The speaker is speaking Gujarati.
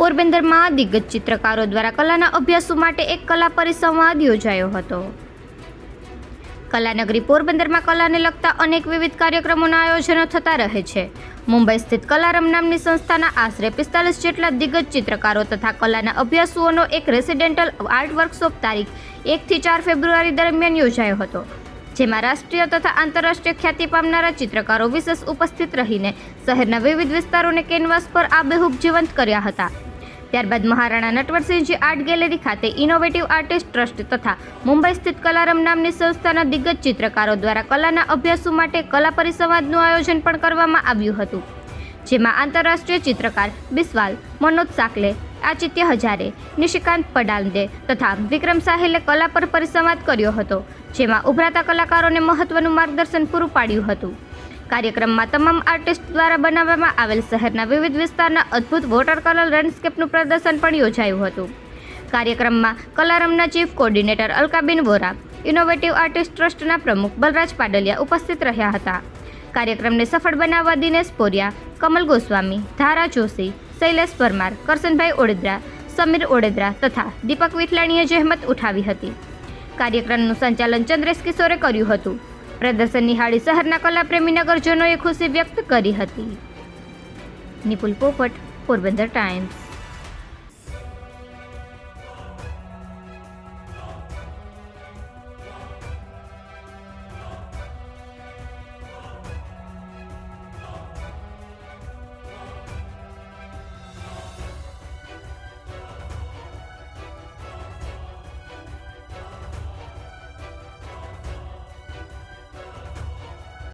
પોરબંદરમાં દિગ્ગજ ચિત્રકારો દ્વારા કલાના અભ્યાસો માટે એક કલા પરિસંવાદ યોજાયો હતો. કલાનગરી પોરબંદરમાં કલાને લગતા અનેક વિવિધ કાર્યક્રમોના આયોજનો થતા રહે છે. મુંબઈ સ્થિત કલારમ નામની સંસ્થાના આશરે પિસ્તાલીસ જેટલા દિગ્ગજ ચિત્રકારો તથા કલાના અભ્યાસુઓનો એક રેસિડેન્ટલ આર્ટ વર્કશોપ તારીખ એકથી ચાર ફેબ્રુઆરી દરમિયાન યોજાયો હતો, જેમાં રાષ્ટ્રીય તથા આંતરરાષ્ટ્રીય ખ્યાતિ પામનારા ચિત્રકારો વિશેષ ઉપસ્થિત રહીને શહેરના વિવિધ વિસ્તારોને કેનવાસ પર આબેહૂબ જીવંત કર્યા હતા. ત્યારબાદ મહારાણા નટવરસિંહજી આર્ટ ગેલેરી ખાતે ઇનોવેટિવ આર્ટિસ્ટ ટ્રસ્ટ તથા મુંબઈ સ્થિત કલારમ નામની સંસ્થાના દિગ્ગજ ચિત્રકારો દ્વારા કલાના અભ્યાસો માટે કલા પરિસંવાદનું આયોજન પણ કરવામાં આવ્યું હતું. જેમાં આંતરરાષ્ટ્રીય ચિત્રકાર બિસ્વાલ, મનોજ સાકલે આચિત્ય હજારે, નિશિકાંત પડાલદે તથા વિક્રમ સાહેલે કલા પર પરિસંવાદ કર્યો હતો, જેમાં ઉભરાતા કલાકારોને મહત્વનું માર્ગદર્શન પૂરું પાડ્યું હતું. કાર્યક્રમમાં તમામ આર્ટિસ્ટ દ્વારા બનાવવામાં આવેલ શહેરના વિવિધ વિસ્તારના અદ્ભુત વોટર કલર લેન્ડસ્કેપનું પ્રદર્શન પણ યોજાયું હતું. કાર્યક્રમમાં કલારમના chief coordinator Alkaben Vora innovative artist ટ્રસ્ટના પ્રમુખ બલરાજ પાડલિયા ઉપસ્થિત રહ્યા હતા. કાર્યક્રમને સફળ બનાવવા દિનેશ પોરિયા, કમલ ગોસ્વામી, ધારા જોશી, શૈલેષ પરમાર, કરશનભાઈ ઓડેદરા, સમીર ઓડેદરા તથા દીપક વિઠલાણીએ જહેમત ઉઠાવી હતી. કાર્યક્રમનું સંચાલન ચંદ્રેશ કિશોરે કર્યું હતું. પ્રદર્શન નિહાળી શહેરના કલાપ્રેમી નગરજનોએ ખુશી વ્યક્ત કરી હતી. નિપુલ પોપટ પોરબંદર ટાઈમ્સ.